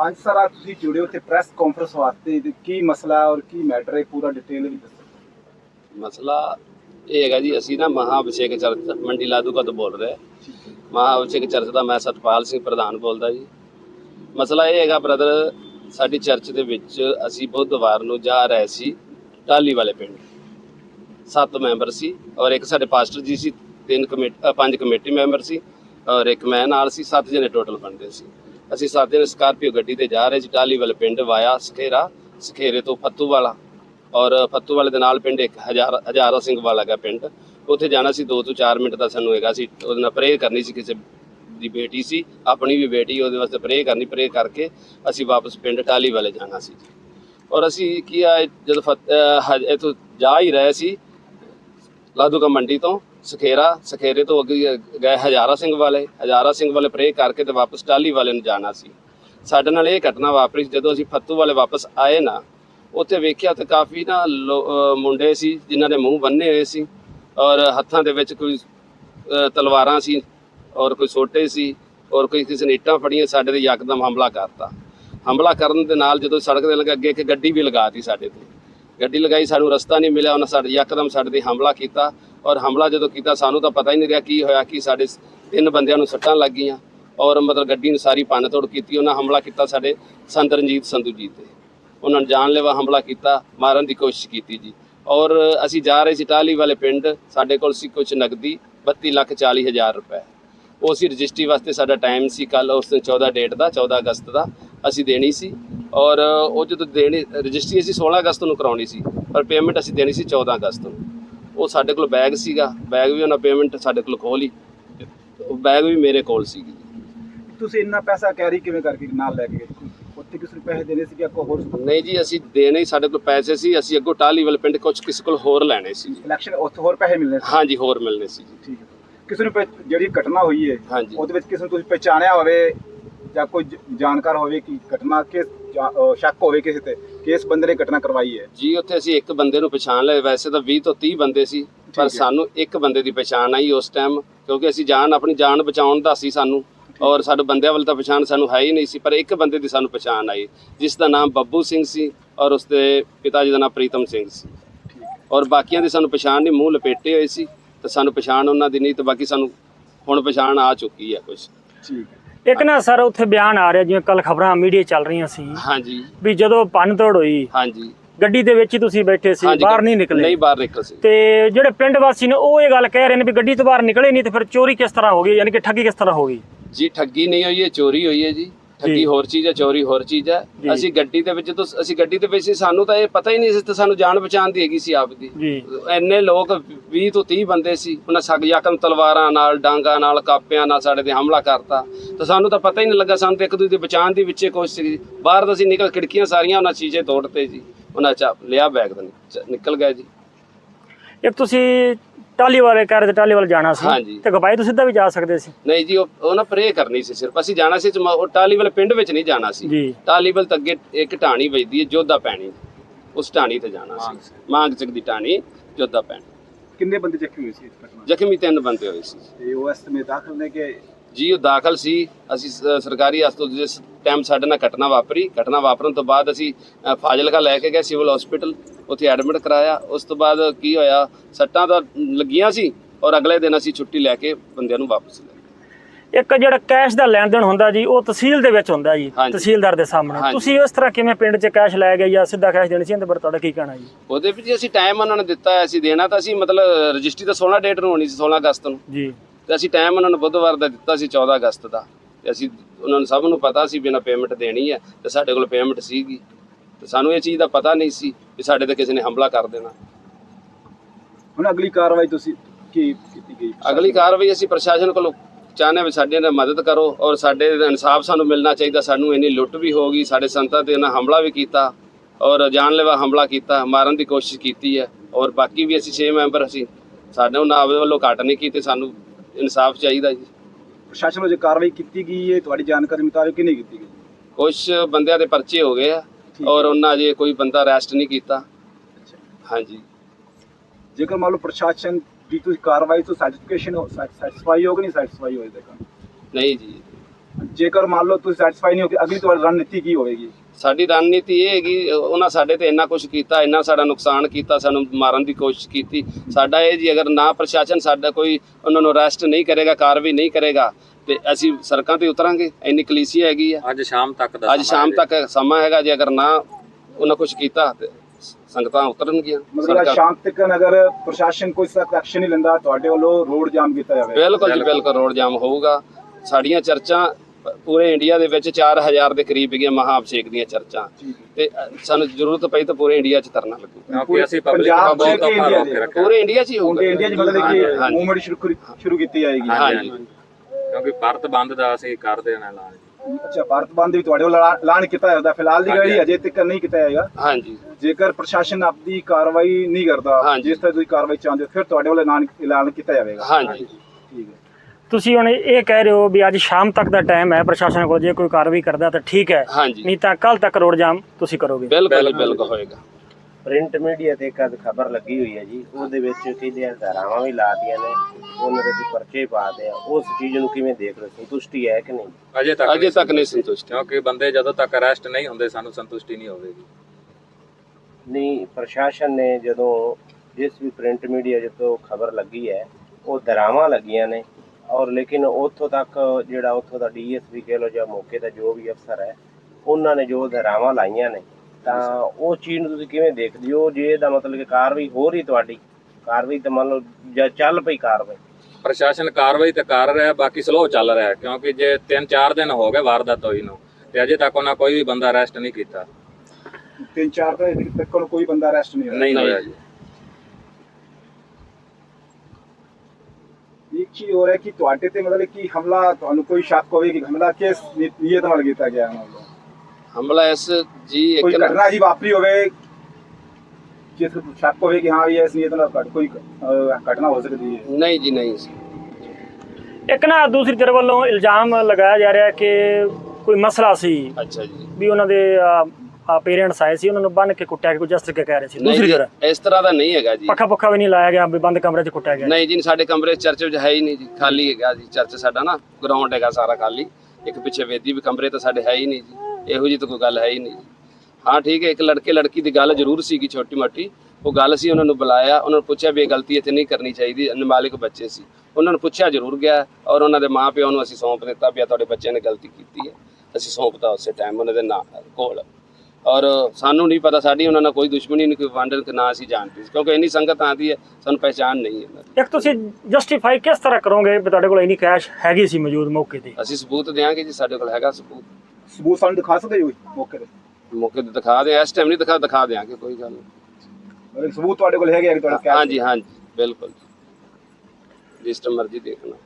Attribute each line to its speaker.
Speaker 1: ਹਾਂਜੀ ਸਰ ਅੱਜ ਤੁਸੀਂ ਜੁੜੇ ਹੋ ਤੇ ਪ੍ਰੈਸ ਕਾਨਫਰੰਸ ਵਾਸਤੇ ਤੇ ਕੀ ਮਸਲਾ ਔਰ ਕੀ ਮੈਟਰ ਹੈ ਪੂਰਾ ਡਿਟੇਲ ਵਿੱਚ ਦੱਸੋ।
Speaker 2: ਮਸਲਾ ਇਹ ਹੈਗਾ ਜੀ ਅਸੀਂ ਨਾ ਮਹਾਅਭਿਸ਼ੇਕ ਚਰਚ ਮੰਡੀ ਲਾਦੂਕਾ ਤੋਂ ਬੋਲ ਰਹੇ ਹਾਂ। ਮਹਾਅਭਿਸ਼ੇਕ ਚਰਚ ਦਾ ਮੈਂ ਸਤਪਾਲ ਸਿੰਘ ਪ੍ਰਧਾਨ ਬੋਲਦਾ ਜੀ। ਮਸਲਾ ਇਹ ਹੈਗਾ ਬ੍ਰਦਰ ਸਾਡੀ ਚਰਚ ਦੇ ਵਿੱਚ ਅਸੀਂ ਬੁੱਧਵਾਰ ਨੂੰ ਜਾ ਰਹੇ ਸੀ ਟਾਲੀ ਵਾਲੇ ਪਿੰਡ। ਸੱਤ ਮੈਂਬਰ ਸੀ ਔਰ ਇੱਕ ਸਾਡੇ ਪਾਸਟਰ ਜੀ ਸੀ ਤਿੰਨ ਕਮੇਟੀ ਪੰਜ ਕਮੇਟੀ ਮੈਂਬਰ ਸੀ ਔਰ ਇੱਕ ਮੈਂ ਨਾਲ ਸੀ ਸੱਤ ਜਣੇ ਟੋਟਲ ਬਣਦੇ ਸੀ। ਅਸੀਂ ਸੱਤ ਜਣੇ ਸਕਾਰਪੀਓ ਗੱਡੀ ਤੇ ਜਾ ਰਹੇ ਸੀ ਟਾਲੀਵਾਲ ਪਿੰਡ ਵਾਇਆ ਸਖੇਰਾ, ਸਖੇਰੇ ਤੋਂ ਫੱਤੂ ਵਾਲਾ। ਔਰ ਫੱਤੂ ਵਾਲੇ ਦੇ ਨਾਲ ਪਿੰਡ ਇੱਕ ਹਜ਼ਾਰ, ਹਜ਼ਾਰਾ ਸਿੰਘ ਵਾਲਾ ਹੈਗਾ ਪਿੰਡ। ਉੱਥੇ ਜਾਣਾ ਸੀ 2 ਤੋਂ 4 ਮਿੰਟ ਦਾ ਸਾਨੂੰ ਹੈਗਾ ਸੀ। ਉਹਦੇ ਨਾਲ ਪ੍ਰੇਅਰ ਕਰਨੀ ਸੀ ਕਿਸੇ ਦੀ ਬੇਟੀ ਸੀ, ਆਪਣੀ ਵੀ ਬੇਟੀ, ਉਹਦੇ ਵਾਸਤੇ ਪ੍ਰੇਅਰ ਕਰਨੀ, ਪ੍ਰੇਅਰ ਕਰਕੇ ਅਸੀਂ ਵਾਪਸ ਪਿੰਡ ਟਾਲੀ ਵਾਲੇ ਜਾਣਾ ਸੀ ਔਰ ਅਸੀਂ ਕੀ ਆ ਜਦੋਂ ਫਤ- ਅਹ ਜਾ ਹੀ ਰਹੇ ਸੀ ਲਾਦੂਕਾ ਮੰਡੀ ਤੋਂ ਸਖੇਰਾ, ਸਖੇਰੇ ਤੋਂ ਅੱਗੇ ਗਏ ਹਜ਼ਾਰਾ ਸਿੰਘ ਵਾਲੇ, ਹਜ਼ਾਰਾ ਸਿੰਘ ਵਾਲੇ ਪ੍ਰੇਅਰ ਕਰਕੇ ਤੇ ਵਾਪਸ ਟਾਲੀ ਵਾਲੇ ਨੂੰ ਜਾਣਾ ਸੀ। ਸਾਡੇ ਨਾਲ ਇਹ ਘਟਨਾ ਵਾਪਰੀ, ਜਦੋਂ ਅਸੀਂ ਫੱਤੂ ਵਾਲੇ ਵਾਪਸ ਆਏ ਨਾ, ਉੱਥੇ ਵੇਖਿਆ ਤੇ ਕਾਫੀ ਨਾ ਲੋ- ਮੁੰਡੇ ਸੀ, ਜਿਨ੍ਹਾਂ ਦੇ ਮੂੰਹ ਬੰਨੇ ਹੋਏ ਸੀ, ਔਰ ਹੱਥਾਂ ਦੇ ਵਿੱਚ ਕੋਈ ਤਲਵਾਰਾਂ ਸੀ, ਔਰ ਕੋਈ ਸੋਟੇ ਸੀ, ਔਰ ਕੋਈ ਕਿਸੇ ਨੇ ਇੱਟਾਂ ਫੜੀਆਂ, ਸਾਡੇ ਤੇ ਯਕਦਮ ਹਮਲਾ ਕਰਤਾ। ਹਮਲਾ ਕਰਨ ਦੇ ਨਾਲ ਜਦੋਂ ਸੜਕ ਦੇ ਲੱਗੇ, ਅੱਗੇ ਇੱਕ ਗੱਡੀ ਵੀ ਲਗਾਤੀ ਸਾਡੇ ਤੇ। ਗੱਡੀ ਲਗਾਈ, ਸਾਨੂੰ ਰਸਤਾ ਨਹੀਂ ਮਿਲਿਆ, ਉਹਨਾਂ ਸਾਡੇ ਯਕਦਮ ਸਾਡੇ ਤੇ ਹਮਲਾ ਕੀਤਾ ਔਰ ਹਮਲਾ ਜਦੋਂ ਕੀਤਾ, ਸਾਨੂੰ ਤਾਂ ਪਤਾ ਹੀ ਨਹੀਂ ਰਿਹਾ ਕੀ ਹੋਇਆ, ਕਿ ਸਾਡੇ ਤਿੰਨ ਬੰਦਿਆਂ ਨੂੰ ਸੱਟਾਂ ਲੱਗ ਗਈਆਂ ਔਰ ਮਤਲਬ ਗੱਡੀ ਨੂੰ ਸਾਰੀ ਭੰਨ ਤੋੜ ਕੀਤੀ, ਉਹਨਾਂ ਹਮਲਾ ਕੀਤਾ ਸਾਡੇ ਸੰਤ ਰਣਜੀਤ ਸੰਧੂ ਜੀ ਤੇ। ਉਹਨਾਂ ਨੇ ਜਾਨਲੇਵਾ ਹਮਲਾ ਕੀਤਾ, ਮਾਰਨ ਦੀ ਕੋਸ਼ਿਸ਼ ਕੀਤੀ ਜੀ। ਔਰ ਅਸੀਂ ਜਾ ਰਹੇ ਸੀ ਟਾਹਲੀ ਵਾਲੇ ਪਿੰਡ, ਸਾਡੇ ਕੋਲ ਸੀ ਕੁਝ ਨਗਦੀ 32 ਲੱਖ 40 ਹਜ਼ਾਰ ਰੁਪਏ। ਉਹ ਸੀ ਰਜਿਸਟਰੀ ਵਾਸਤੇ ਸਾਡਾ ਟਾਈਮ ਸੀ ਕੱਲ ਉਸ ਦਿਨ 14 ਡੇਟ ਦਾ 14 ਅਗਸਤ ਦਾ ਅਸੀਂ ਦੇਣੀ ਸੀ। ਔਰ ਉਹ ਜਦੋਂ ਦੇਣੀ ਰਜਿਸਟਰੀ ਅਸੀਂ 16 ਅਗਸਤ ਨੂੰ ਕਰਾਉਣੀ ਸੀ ਪਰ ਪੇਮੈਂਟ ਅਸੀਂ ਦੇਣੀ ਸੀ 14 ਅਗਸਤ ਨੂੰ। ਉਹ ਸਾਡੇ ਕੋਲ ਬੈਗ ਸੀਗਾ ਬੈਗ ਵੀ ਉਹਨਾਂ ਪੇਮੈਂਟ ਸਾਡੇ ਕੋਲ ਖੋਹ ਲਈ। ਉਹ ਬੈਗ ਵੀ ਮੇਰੇ ਕੋਲ ਸੀਗੀ।
Speaker 1: ਤੁਸੀਂ ਇੰਨਾ ਪੈਸਾ ਕੈਰੀ ਕਿਵੇਂ ਕਰਕੇ ਨਾਲ ਲੈ ਕੇ ਗਏ? ਉੱਥੇ ਕਿਸ ਨੂੰ ਪੈਸੇ ਦੇਣੇ ਸੀ ਕਿ ਕੋਈ ਹੋਰ
Speaker 2: ਨਹੀਂ ਜੀ ਅਸੀਂ ਦੇਣੇ ਸਾਡੇ ਕੋਲ ਪੈਸੇ ਸੀ ਅਸੀਂ ਅੱਗੋਂ ਟਾਹਲੀ ਵਾਲੇ ਪਿੰਡ ਕੁਝ ਕਿਸੇ ਕੋਲ ਹੋਰ ਲੈਣੇ ਸੀ।
Speaker 1: ਇਲੈਕਸ਼ਨ ਉੱਥੇ ਹੋਰ ਪੈਸੇ ਮਿਲਨੇ ਸੀ?
Speaker 2: ਹਾਂਜੀ ਹੋਰ ਮਿਲਣੇ ਸੀ ਜੀ।
Speaker 1: ਠੀਕ ਹੈ। ਕਿਸੇ ਨੂੰ ਜਿਹੜੀ ਘਟਨਾ ਹੋਈ ਹੈ ਉਹਦੇ ਵਿੱਚ ਕਿਸੇ ਨੂੰ ਤੁਸੀਂ ਪਹਿਚਾਣਿਆ ਹੋਵੇ ਜਾਂ ਕੋਈ ਜਾਣਕਾਰ ਹੋਵੇ ਕਿ ਘਟਨਾ ਕਿਸ ਸ਼ੱਕ ਹੋਵੇ ਕਿਸੇ ਤੇ ਕਿ ਇਸ ਬੰਦੇ ਨੇ ਘਟਨਾ ਕਰਵਾਈ ਹੈ?
Speaker 2: ਜੀ ਉੱਥੇ ਅਸੀਂ ਇੱਕ ਬੰਦੇ ਨੂੰ ਪਛਾਣ ਲਏ ਵੈਸੇ ਤਾਂ 20 ਤੋਂ 30 ਬੰਦੇ ਸੀ ਪਰ। ਸਾਨੂੰ ਇੱਕ ਬੰਦੇ ਦੀ ਪਛਾਣ ਆਈ ਉਸ ਟਾਈਮ ਕਿਉਂਕਿ ਅਸੀਂ ਜਾਨ ਆਪਣੀ ਜਾਨ ਬਚਾਉਣ ਦਾ ਸੀ ਸਾਨੂੰ ਔਰ ਸਾਡੇ ਬੰਦਿਆਂ ਵੱਲ ਤਾਂ ਪਛਾਣ ਸਾਨੂੰ ਹੈ ਹੀ ਨਹੀਂ ਸੀ ਪਰ ਇੱਕ ਬੰਦੇ ਦੀ ਸਾਨੂੰ ਪਛਾਣ ਆਈ ਜਿਸ ਦਾ ਨਾਮ ਬੱਬੂ ਸਿੰਘ ਸੀ ਔਰ ਉਸਦੇ ਪਿਤਾ ਜੀ ਦਾ ਨਾਮ ਪ੍ਰੀਤਮ ਸਿੰਘ ਸੀ। ਔਰ ਬਾਕੀਆਂ ਦੀ ਸਾਨੂੰ ਪਛਾਣ ਨਹੀਂ ਮੂੰਹ ਲਪੇਟੇ ਹੋਏ ਸੀ ਤੇ ਸਾਨੂੰ ਪਛਾਣ ਉਹਨਾਂ ਦੀ ਨਹੀਂ ਤੇ ਬਾਕੀ ਸਾਨੂੰ ਹੁਣ ਪਛਾਣ ਆ ਚੁੱਕੀ ਹੈ ਕੁਝ
Speaker 1: ਠੀਕ
Speaker 3: ਇੱਕ ਨਾ ਸਰ ਉੱਥੇ ਬਿਆਨ ਆ ਰਿਹਾ ਜਿਵੇਂ ਕੱਲ ਖਬਰਾਂ ਮੀਡੀਆ ਚੱਲ ਰਹੀਆਂ ਸੀ।
Speaker 2: ਹਾਂਜੀ।
Speaker 3: ਵੀ ਜਦੋਂ ਪੰਨ ਤੋੜ ਹੋਈ
Speaker 2: ਹਾਂਜੀ।
Speaker 3: ਗੱਡੀ ਦੇ ਵਿੱਚ ਹੀ ਤੁਸੀਂ ਬੈਠੇ ਸੀ
Speaker 2: ਹਾਂਜੀ,
Speaker 3: ਬਾਹਰ ਨਹੀਂ ਨਿਕਲੇ।
Speaker 2: ਨਹੀਂ ਬਾਹਰ ਨਿਕਲ ਸੀ।
Speaker 3: ਤੇ ਜਿਹੜੇ ਪਿੰਡ ਵਾਸੀ ਨੇ ਉਹ ਇਹ ਗੱਲ ਕਹਿ ਰਹੇ ਨੇ ਵੀ ਗੱਡੀ ਤੋਂ ਬਾਹਰ ਨਿਕਲੇ ਨਹੀਂ ਤੇ ਫਿਰ ਚੋਰੀ ਕਿਸ ਤਰ੍ਹਾਂ ਹੋ ਗਈ ਯਾਨੀ ਕਿ ਠੱਗੀ ਕਿਸ ਤਰ੍ਹਾਂ ਹੋ ਗਈ?
Speaker 2: ਜੀ ਠੱਗੀ ਨਹੀਂ ਹੋਈ ਹੈ ਚੋਰੀ ਹੋਈ ਹੈ ਜੀ
Speaker 3: ਜੀ।
Speaker 2: ਠੱਗੀ ਹੋਰ ਚੀਜ਼ ਹੈ ਚੋਰੀ ਹੋਰ ਚੀਜ਼ ਹੈ। ਅਸੀਂ ਗੱਡੀ ਦੇ ਵਿੱਚ ਜਦੋਂ ਅਸੀਂ ਗੱਡੀ ਦੇ ਵਿੱਚ ਸੀ ਸਾਨੂੰ ਤਾਂ ਇਹ ਪਤਾ ਹੀ ਨਹੀਂ ਸੀ ਤੇ ਸਾਨੂੰ ਜਾਣ ਪਛਾਣ ਦੀ ਹੈਗੀ ਸੀ ਆਪ ਦੀ। ਇੰਨੇ ਲੋਕ 20 ਤੋਂ 30 ਬੰਦੇ ਸੀ ਉਹਨਾਂ ਸਗ ਯਕਮ ਤਲਵਾਰਾਂ ਨਾਲ ਡਾਂਗਾ ਨਾਲ ਕਾਪਿਆਂ ਨਾਲ ਸਾਡੇ ਤੇ ਹਮਲਾ ਕਰਤਾ। ਤਾਂ ਸਾਨੂੰ ਤਾਂ ਪਤਾ ਹੀ ਨਹੀਂ ਲੱਗਾ ਸਾਨੂੰ ਤਾਂ ਇੱਕ ਦੂਜੇ ਦੇ ਬਚਾਉਣ ਦੀ ਵਿੱਚੇ ਕੋਸ਼ਿਸ਼ ਸੀ ਬਾਹਰ ਤਾਂ ਅਸੀਂ ਨਿਕਲ ਖਿੜਕੀਆਂ ਸਾਰੀਆਂ ਉਹਨਾਂ ਚੀਜ਼ੇ ਤੋੜਤੇ ਜੀ। ਉਹਨਾਂ ਚਾ ਲਿਆ ਬੈਗ ਤਾਂ ਨਿਕ- ਨਿਕਲ ਗਏ ਜੀ।
Speaker 3: ਇੱਕ ਤੁਸੀਂ ਟਾਲੀ ਵਾਲੇ ਕਹਿ ਰਹੇ ਤੇ ਟਾਲੀ ਵਾਲੇ ਜਾਣਾ ਸੀ
Speaker 2: ਹਾਂਜੀ।
Speaker 3: ਤੇ ਗਵਾਈ ਤੋਂ ਸਿੱਧਾ ਵੀ ਜਾ ਸਕਦੇ ਸੀ।
Speaker 2: ਨਹੀਂ ਜੀ ਉਹ ਉਹ ਨਾ ਪ੍ਰੇ ਕਰਨੀ ਸੀ ਸਿਰਫ। ਅਸੀਂ ਜਾਣਾ ਸੀ ਜਮਾ- ਉਹ ਟਾਲੀ ਵਾਲੇ ਪਿੰਡ ਵਿੱਚ ਨਹੀਂ ਜਾਣਾ ਸੀ।
Speaker 3: ਜੀ।
Speaker 2: ਟਾਲੀਬਲ ਤੋਂ ਅੱਗੇ ਇੱਕ ਢਾਣੀ ਵੱਜਦੀ ਹੈ ਜੋਧਾ ਪੈਣੀ। ਉਸ ਢਾਣੀ ਤੇ ਜਾਣਾ ਸੀ। ਮਾਂਗ ਚੱਕ ਦੀ ਢਾਣੀ ਜੋਧਾ ਪੈਣੀ।
Speaker 1: ਕਿੰਨੇ ਬੰਦੇ ਜ਼ਖਮੀ ਹੋਏ ਸੀ ਇਸ ਘਟਨਾ 'ਚ?
Speaker 2: ਜ਼ਖਮੀ ਤਿੰਨ ਬੰਦੇ ਹੋਏ ਸੀ।
Speaker 1: ਤੇ ਉਹ ਇਸ ਸਮੇਂ ਦਾਖਲ ਨੇ ਕਿ
Speaker 2: ਜੀ ਉਹ ਦਾਖਲ ਸੀ। ਅਸੀਂ ਸ- ਸਰਕਾਰੀ ਹਸਪਤਾਲ ਜਿਸ ਟਾਈਮ ਸਾਡੇ ਨਾਲ ਘਟਨਾ ਵਾਪਰੀ। ਘਟਨਾ ਵਾਪਰਨ ਤੋਂ ਬਾਅਦ ਅਸੀਂ ਅ, ਫਾਜ਼ਿਲਕਾ ਲੈ ਕੇ ਗਏ ਸਿਵਲ ਹਸਪੀਟਲ। ਉੱਥੇ ਐਡਮਿਟ ਕਰਾਇਆ। ਉਸ ਤੋਂ ਬਾਅਦ ਕੀ ਹੋਇਆ? ਸੱਟਾਂ ਤਾਂ ਲੱਗੀਆਂ ਸੀ ਔਰ ਅਗਲੇ ਦਿਨ ਅਸੀਂ ਛੁੱਟੀ ਲੈ ਕੇ ਬੰਦਿਆਂ ਨੂੰ ਵਾਪਸ ਲੈ
Speaker 3: ਇੱਕ ਜਿਹੜਾ ਕੈਸ਼ ਦਾ ਲੈਣ ਦੇਣ ਹੁੰਦਾ ਜੀ ਉਹ ਤਹਿਸੀਲ ਦੇ ਵਿੱਚ ਹੁੰਦਾ ਜੀ। ਤਹਿਸੀਲਦਾਰ ਦੇ ਸਾਹਮਣੇ। ਤੁਸੀਂ ਇਸ ਤਰ੍ਹਾਂ ਕਿਵੇਂ ਪਿੰਡ 'ਚ ਕੈਸ਼ ਲੈ ਗਏ ਜਾਂ ਸਿੱਧਾ ਕੈਸ਼ ਦੇਣੀ ਸੀ? ਇਹਦੇ ਬਾਰੇ ਤੁਹਾਡਾ ਕੀ ਕਹਿਣਾ ਜੀ?
Speaker 2: ਉਹਦੇ ਵਿੱਚ ਅਸੀਂ ਟਾਈਮ ਉਹਨਾਂ ਨੇ ਦਿੱਤਾ ਹੈ ਅਸੀਂ ਦੇਣਾ ਤਾਂ ਅਸੀਂ ਮਤਲਬ ਰਜਿਸਟਰੀ ਤਾਂ 16 ਡੇਟ ਨੂੰ ਹੋਣੀ ਸੀ 16 ਅਗਸਤ ਨੂੰ।
Speaker 3: ਜੀ।
Speaker 2: ਤੇ ਅਸੀਂ ਟਾਈਮ ਉਹਨਾਂ ਨੂੰ ਬੁੱਧਵਾਰ ਦਾ ਦਿੱਤਾ ਸੀ 14 ਅਗਸਤ ਦਾ। ਤੇ ਅਸੀਂ ਉਹਨਾਂ ਨੂੰ ਸਭ ਨੂੰ ਪਤਾ ਸੀ ਬਿਨਾ ਪੇਮੈਂਟ ਦੇਣੀ ਹੈ ਤੇ ਸਾਡੇ ਕੋਲ ਪੇਮੈਂਟ ਸੀਗੀ। ਤੇ ਸਾਨੂੰ ਇਹ ਚੀਜ਼ ਦਾ ਪਤਾ ਨਹੀਂ ਸੀ ਕਿ ਸਾਡੇ ਤੇ ਕਿਸੇ ਨੇ ਹਮਲਾ ਕਰ ਦੇਣਾ।
Speaker 1: ਹੁਣ ਅਗਲੀ ਕਾਰਵਾਈ ਤੁਸੀਂ ਕੀ ਕੀਤੀ ਗਈ?
Speaker 2: ਅਗਲੀ ਕਾਰਵਾਈ ਅਸੀਂ ਪ੍ਰਸ਼ਾਸਨ ਕੋਲੋਂ ਚਾਹੁੰਦੇ ਹਾਂ ਵੀ ਸਾਡੇ ਨਾਲ ਮਦਦ ਕਰੋ ਔਰ ਸਾਡੇ ਇਨਸਾਫ ਸਾਨੂੰ ਮਿਲਣਾ ਚਾਹੀਦਾ ਸਾਨੂੰ ਇੰਨੀ ਲੁੱਟ ਵੀ ਹੋ ਗਈ ਸਾਡੇ ਸੰਤਾਂ ਤੇ ਇਹਨਾਂ ਹਮਲਾ ਵੀ ਕੀਤਾ ਔਰ ਜਾਨਲੇਵਾ ਹਮਲਾ ਕੀਤਾ ਮਾਰਨ ਦੀ ਕੋਸ਼ਿਸ਼ ਕੀਤੀ ਹੈ ਔਰ ਬਾਕੀ ਵੀ ਅਸੀਂ 6 ਮੈਂਬਰ ਅਸੀਂ ਸਾਡੇ ਉਹਨਾਂ ਆਪਦੇ ਵੱਲੋਂ ਘੱਟ ਨਹੀਂ ਕੀਤੇ ਸਾਨੂੰ ਇਨਸਾਫ ਚਾਹੀਦਾ ਜੀ।
Speaker 1: ਪ੍ਰਸ਼ਾਸਨ ਵੱਲੋਂ ਜੇ ਕਾਰਵਾਈ ਕੀਤੀ ਗਈ ਹੈ ਤੁਹਾਡੀ ਜਾਣਕਾਰੀ ਮੁਤਾਬਕ ਕਿ ਨਹੀਂ ਕੀਤੀ ਗਈ?
Speaker 2: ਕੁਝ ਬੰਦਿਆਂ ਦੇ ਪਰਚੇ ਹੋ ਗਏ ਆ। ਔਰ ਉਹਨਾਂ ਅਜੇ ਕੋਈ ਬੰਦਾ ਅਰੈਸਟ ਨਹੀਂ ਕੀਤਾ। ਹਾਂਜੀ।
Speaker 1: ਜੇਕਰ ਮੰਨ ਲਓ ਪ੍ਰਸ਼ਾਸਨ ਦੀ ਤੁਸੀਂ ਕਾਰਵਾਈ ਤੋਂ ਸੈਟੀਸਫੈਕਸ਼ਨ ਸੈਟੀਸਫਾਈ ਹੋ ਕਿ ਨਹੀਂ ਸੈਟੀਸਫਾਈ ਹੋਏ ਦੇਖੋ
Speaker 2: ਨਹੀਂ ਜੀ।
Speaker 1: ਜੇਕਰ ਮੰਨ ਲਓ ਤੁਸੀਂ ਸੈਟੀਸਫਾਈ ਨਹੀਂ ਹੋ ਕਿ ਅਗਲੀ ਤੁਹਾਡੀ ਰਣਨੀਤੀ ਕੀ ਹੋਵੇਗੀ?
Speaker 2: ਸਾਡੀ ਰਣਨੀਤੀ ਇਹ ਹੈਗੀ ਉਹਨਾਂ ਸਾਡੇ ਤੇ ਇੰਨਾ ਕੁਝ ਕੀਤਾ ਇੰਨਾ ਸਾਡਾ ਨੁਕਸਾਨ ਕੀਤਾ ਸਾਨੂੰ ਮਾਰਨ ਦੀ ਕੋਸ਼ਿਸ਼ ਕੀਤੀ। ਸਾਡਾ ਇਹ ਜੀ ਅਗਰ ਨਾ ਪ੍ਰਸ਼ਾਸਨ ਸਾਡਾ ਕੋਈ ਉਹਨਾਂ ਨੂੰ ਅਰੈਸਟ ਨਹੀਂ ਕਰੇਗਾ ਕਾਰਵਾਈ ਨਹੀਂ ਕਰੇਗਾ ਤੇ ਅਸੀਂ ਸੜਕਾਂ ਤੇ ਉਤਰਾਂਗੇ ਇੰਨੀ ਕਲੀਸੀ ਹੈਗੀ ਆ।
Speaker 4: ਅੱਜ ਸ਼ਾਮ ਤੱਕ ਦਾ
Speaker 2: ਅੱਜ
Speaker 4: ਸਮਾਂ।
Speaker 2: ਤੱਕ ਸਮਾਂ ਹੈਗਾ ਜੇ ਅਗਰ ਨਾ ਉਹਨਾਂ ਕੁਝ ਕੀਤਾ ਤੇ ਸੰਗਤਾਂ ਉਤਰਨਗੀਆਂ।
Speaker 1: ਮਤਲਬ ਸ਼ਾਮ ਤੱਕ ਅਗਰ ਪ੍ਰਸ਼ਾਸਨ ਕੋਈ ਸਖਤ ਐਕਸ਼ਨ ਨਹੀਂ ਲੈਂਦਾ ਤੁਹਾਡੇ ਵੱਲੋਂ ਰੋਡ ਜਾਮ ਕੀਤਾ ਜਾਵੇਗਾ
Speaker 2: ਬਿਲਕੁਲ ਜੀ ਬਿਲਕੁਲ। ਰੋਡ ਜਾਮ ਹੋਊਗਾ। ਸਾਡੀਆਂ ਚਰਚਾਂ ਪੂਰੇ ਇੰਡੀਆ ਦੇ ਵਿੱਚ 4000 ਦੇ ਕਰੀਬ ਹੈਗੀਆਂ ਮਹਾ ਅਭਿਸ਼ੇਕ ਦੀਆਂ ਚਰਚਾਂ। ਤੇ ਸਾਨੂੰ ਜ਼ਰੂਰਤ ਪਈ ਤਾਂ ਪੂਰੇ ਇੰਡੀਆ 'ਚ ਤਰਨਾ ਲੱਗੂਗਾ
Speaker 4: ਕਿਉਂਕਿ ਅਸੀਂ ਪਬਲਿਕ
Speaker 1: ਪੰਜਾਬ
Speaker 4: ਦਾ ਬਹੁਤ
Speaker 1: ਕਿ?
Speaker 4: ਕੇ ਰੱਖਿਆ।
Speaker 2: ਪੂਰੇ ਇੰਡੀਆ 'ਚ ਹੀ ਹੋਊਗਾ।
Speaker 1: ਇੰਡੀਆ 'ਚ ਮਤਲਬ ਕਿ। ਮੂਵਮੈਂਟ ਸ਼ੁਰੂ ਸ਼ੁਰੂ ਕੀਤੀ ਜਾਏਗੀ।
Speaker 2: ਹਾਂਜੀ।
Speaker 4: ਕਿਉਂਕਿ ਭਾਰਤ ਬੰਦ ਦਾ ਅਸੀਂ ਕਰ ਦੇਣਾ ਐਲਾਨ
Speaker 1: ਅੱਛਾ ਭਾਰਤ ਬੰਦ ਵੀ ਤੁਹਾਡੇ ਵੱਲੋਂ ਐਲਾ- ਐਲਾਨ ਕੀਤਾ ਜਾਂਦਾ। ਫਿਲਹਾਲ ਦੀ ਗੜੀ ਅਜੇ ਤੱਕ ਨਹੀਂ ਕੀਤਾ ਜਾਏਗਾ
Speaker 2: ਹਾਂਜੀ।
Speaker 1: ਜੇਕਰ ਪ੍ਰਸ਼ਾਸਨ ਆਪਦੀ ਕਾਰਵਾਈ ਨਹੀਂ ਕਰਦਾ
Speaker 2: ਹਾਂਜੀ।
Speaker 1: ਜਿਸ ਤਰ੍ਹਾਂ ਤੁਸੀਂ ਕਾਰਵਾਈ ਚਾਹੁੰਦੇ ਫਿਰ ਤੁਹਾਡੇ ਵੱਲੋਂ ਐਲਾਨ ਐਲਾਨ ਕੀਤਾ ਜਾਵੇਗਾ।
Speaker 2: ਹਾਂਜੀ।
Speaker 1: ਠੀਕ ਹੈ।
Speaker 3: ਤੁਸੀਂ ਹੁਣ ਇਹ ਕਹਿ ਰਹੇ ਹੋ ਵੀ ਅੱਜ ਸ਼ਾਮ ਤੱਕ ਦਾ ਟਾਈਮ ਹੈ ਪ੍ਰਸ਼ਾਸਨ ਕੋਲ ਜੇ ਕੋਈ ਕਾਰਵਾਈ ਕਰਦਾ ਤਾਂ ਠੀਕ ਹੈ। ਨਹੀਂ ਤਾਂ ਕੱਲ ਤੱਕ ਰੋਡ ਜਾਮ ਤੁਸੀਂ ਕਰੋਗੇ।
Speaker 2: ਬਿਲਕੁਲ ਬਿਲਕੁਲ ਹੋਏਗਾ।
Speaker 5: ਪ੍ਰਿੰਟ ਮੀਡੀਆ ਤੇ ਇੱਕ ਅੱਜ ਖਬਰ ਲੱਗੀ ਹੋਈ ਹੈ ਜੀ ਉਹਦੇ ਵਿੱਚ ਕਿਹਦੀਆਂ ਧਾਰਾਵਾਂ ਵੀ ਲਾਤੀਆਂ ਨੇ ਉਹਨਾਂ ਦੇ ਅਸੀਂ ਪਰਚੇ ਪਾਦੇ ਆ। ਉਸ ਚੀਜ਼ ਨੂੰ ਕਿਵੇਂ ਦੇਖ ਰਹੇ ਹੋ? ਸੰਤੁਸ਼ਟੀ ਹੈ ਕਿ ਨਹੀਂ?
Speaker 4: ਅਜੇ ਤੱਕ
Speaker 2: ਅਜੇ ਤੱਕ ਨਹੀਂ ਸੰਤੁਸ਼ਟ।
Speaker 4: ਕਿਉਂਕਿ ਬੰਦੇ ਜਦੋਂ ਤੱਕ ਅਰੈਸਟ ਨਹੀਂ ਹੁੰਦੇ ਸਾਨੂੰ ਸੰਤੁਸ਼ਟੀ ਨਹੀਂ ਹੋਵੇਗੀ।
Speaker 5: ਨਹੀਂ ਪ੍ਰਸ਼ਾਸਨ ਨੇ ਜਦੋਂ ਜਿਸ ਵੀ ਪ੍ਰਿੰਟ ਮੀਡੀਆ ਜਦੋਂ ਖਬਰ ਲੱਗੀ ਹੈ ਉਹ ਧਾਰਾਵਾਂ ਲੱਗੀਆਂ ਨੇ। ਔਰ ਲੇਕਿਨ ਉੱਥੋਂ ਤੱਕ ਜਿਹੜਾ ਉੱਥੋਂ ਦਾ ਡੀਐਸਪੀ ਕਹਿ ਲੋ ਜਾਂ ਮੌਕੇ ਦਾ ਜੋ ਵੀ ਅਫਸਰ ਹੈ ਉਹਨਾਂ ਨੇ ਜੋ ਧਾਰਾਵਾਂ ਲਾਈਆਂ ਨੇ ਤਾਂ ਉਹ ਚੀਜ਼ ਨੂੰ ਤੁਸੀਂ ਕਿਵੇਂ ਦੇਖਦੇ ਹੋ? ਜੇ ਇਹਦਾ ਮਤਲਬ ਕਿ ਕਾਰਵਾਈ ਹੋ ਰਹੀ ਤੁਹਾਡੀ ਕਾਰਵਾਈ ਤਾਂ ਮੰਨ ਲਓ ਜਾਂ ਚੱਲ ਪਈ ਕਾਰਵਾਈ।
Speaker 4: ਪ੍ਰਸ਼ਾਸਨ ਕਾਰਵਾਈ ਤੇ ਕਰ ਰਿਹਾ ਬਾਕੀ ਸਲੋ ਚੱਲ ਰਿਹਾ ਕਿਉਂਕਿ ਜੇ 3-4 ਦਿਨ ਹੋ ਗਏ ਵਾਰਦਾਤ ਹੋਈ ਨੂੰ ਤੇ ਅਜੇ ਤੱਕ ਉਹਨਾਂ ਕੋਈ ਵੀ ਬੰਦਾ ਅਰੈਸਟ ਨਹੀਂ ਕੀਤਾ।
Speaker 1: ਤਿੰਨ ਚਾਰ ਦਿਨ ਤੱਕ ਕੋਈ ਬੰਦਾ ਅਰੈਸਟ ਨਹੀਂ ਹੋਇਆ।
Speaker 4: ਨਹੀਂ
Speaker 2: ਨਹੀਂ।
Speaker 4: ਹੋਇਆ ਜੀ।
Speaker 1: ਇੱਕ ਚੀਜ਼ ਹੋਰ ਹੈ ਕਿ ਤੁਹਾਡੇ ਤੇ ਮਤਲਬ ਕਿ ਹਮਲਾ ਤੁਹਾਨੂੰ ਕੋਈ ਸ਼ੱਕ ਹੋਵੇ ਕਿ ਹਮਲਾ ਕਿਸ ਨੀਅਤ ਨਾਲ ਕੀਤਾ ਗਿਆ ਹੈ? ਮਤਲਬ
Speaker 2: ਹਮਲਾ ਇਸ ਜੀ
Speaker 1: ਕੋਈ
Speaker 2: ਇੱਕ
Speaker 1: ਘਟਨਾ ਜੀ ਵਾਪਰੀ ਹੋਵੇ ਜਿਸ ਨੂੰ ਸ਼ੱਕ ਹੋਵੇ ਕਿ ਹਾਂ ਵੀ ਇਸ ਨੀਅਤ ਨਾਲ ਘਟ ਕੋਈ ਘਟਨਾ ਹੋ ਸਕਦੀ ਹੈ।
Speaker 2: ਨਹੀਂ ਜੀ ਨਹੀਂ ਸੀ।
Speaker 3: ਇੱਕ ਨਾ ਦੂਸਰੀ ਤਰ੍ਹਾਂ ਵੱਲੋਂ ਇਲਜ਼ਾਮ ਲਗਾਇਆ ਜਾ ਰਿਹਾ ਕਿ ਕੋਈ ਮਸਲਾ ਸੀ।
Speaker 2: ਅੱਛਾ ਜੀ।
Speaker 3: ਵੀ ਉਹਨਾਂ ਦੇ ਪੇਰੈਂਟਸ ਆਏ ਸੀ ਉਹਨਾਂ ਨੂੰ ਬੰਨ ਕੇ ਕੁੱਟਿਆ ਕੋਈ ਜਿਸ ਤਰੀਕੇ ਕਹਿ ਰਹੇ ਸੀ।
Speaker 2: ਨਹੀਂ
Speaker 3: ਦੂਸਰੀ
Speaker 2: ਜੀ,
Speaker 3: ਤਰ੍ਹਾਂ
Speaker 2: ਇਸ ਤਰ੍ਹਾਂ ਦਾ ਨਹੀਂ ਹੈਗਾ ਜੀ।
Speaker 3: ਪੱਖਾ ਪੁੱਖਾ ਵੀ ਨਹੀਂ ਲਾਇਆ ਗਿਆ ਵੀ ਬੰਦ ਕਮਰੇ 'ਚ ਕੁੱਟਿਆ ਗਿਆ।
Speaker 2: ਨਹੀਂ ਜੀ ਸਾਡੇ ਕਮਰੇ ਚਰਚ ਵਿੱਚ ਹੈ ਹੀ ਨਹੀਂ ਜੀ ਖਾਲੀ ਹੈਗਾ ਜੀ ਚਰਚ ਸਾਡਾ ਨਾ ਗਰਾਊਂਡ ਹੈਗਾ ਸਾਰਾ ਖਾਲੀ। ਇੱਕ ਪਿੱਛੇ ਵੇਦੀ ਵੀ ਕਮਰੇ ਤਾਂ ਸਾਡੇ ਹੈ ਹੀ ਨਹੀਂ ਜੀ। ਇਹੋ ਜੀ ਤਾਂ ਕੋਈ ਗੱਲ ਹੈ ਹੀ ਨਹੀਂ। ਹਾਂ ਠੀਕ ਹੈ ਇੱਕ ਲੜਕੇ ਲੜਕੀ ਦੀ ਗੱਲ ਜ਼ਰੂਰ ਸੀਗੀ ਛੋਟੀ ਮੋਟੀ। ਉਹ ਗੱਲ ਸੀ ਉਹਨਾਂ ਨੂੰ ਬੁਲਾਇਆ ਉਹਨਾਂ ਨੂੰ ਪੁੱਛਿਆ ਵੀ ਇਹ ਗਲਤੀ ਇੱਥੇ ਨਹੀਂ ਕਰਨੀ ਚਾਹੀਦੀ ਨਾਬਾਲਿਗ ਬੱਚੇ ਸੀ। ਉਹਨਾਂ ਨੂੰ ਪੁੱਛਿਆ ਜ਼ਰੂਰ ਗਿਆ ਔਰ ਉਹਨਾਂ ਦੇ ਮਾਪਿਆਂ ਨੂੰ ਅਸੀਂ ਸੌਂਪ ਦਿੱਤਾ ਵੀ ਆਹ ਤੁਹਾਡੇ ਬੱਚੇ ਨੇ ਗਲਤੀ ਕੀਤੀ ਹੈ। ਅਸੀਂ ਸੌਂਪਤਾ ਉਸੇ ਟਾਈਮ ਉਹਨਾਂ ਦੇ ਨਾਂ ਕੋਲ। ਔਰ ਸਾਨੂੰ ਨਹੀਂ ਪਤਾ ਸਾਡੀ ਉਹਨਾਂ ਨਾਲ ਕੋਈ ਦੁਸ਼ਮਣੀ ਨਹੀਂ ਕੋਈ ਵੰਡ ਨਾ ਅਸੀਂ ਜਾਣਦੇ ਕਿਉਂਕਿ ਇੰਨੀ ਸੰਗਤ ਆਉਂਦੀ ਹੈ ਸਾਨੂੰ ਪਹਿਚਾਣ ਨਹੀਂ ਹੈ।
Speaker 3: ਇੱਕ ਤੁਸੀਂ ਜਸਟੀਫਾਈ ਕਿਸ ਤਰ੍ਹਾਂ ਕਰੋਗੇ ਵੀ ਤੁਹਾਡੇ ਕੋਲ ਇੰਨੀ ਕੈਸ਼ ਹੈਗੀ ਸੀ ਮੌਜੂਦ ਮੌਕੇ ਤੇ?
Speaker 2: ਅਸੀਂ ਸਬੂਤ ਦਿਆਂਗੇ ਜੀ ਸਾਡੇ ਕੋਲ ਹੈਗਾ ਸਬੂਤ।
Speaker 1: ਸਬੂਤ ਸਾਨੂੰ ਦਿਖਾ ਸਕਦੇ ਹੋ ਮੌਕੇ ਤੇ?
Speaker 2: ਮੌਕੇ ਤੇ ਦਿਖਾ ਦੇ ਇਸ ਟਾਈਮ ਨਹੀਂ ਦਿਖਾ ਦਿਖਾ ਦਿਆਂਗੇ ਕੋਈ ਗੱਲ ਨਹੀਂ।
Speaker 1: ਮਤਲਬ ਸਬੂਤ ਤੁਹਾਡੇ ਕੋਲ ਹੈਗੇ ਆ ਕਿ ਤੁਹਾਡਾ
Speaker 2: ਹਾਂਜੀ ਹਾਂਜੀ ਬਿਲਕੁਲ। ਜਿਸ ਟਾਈਮ ਮਰਜ਼ੀ ਦੇਖਣਾ।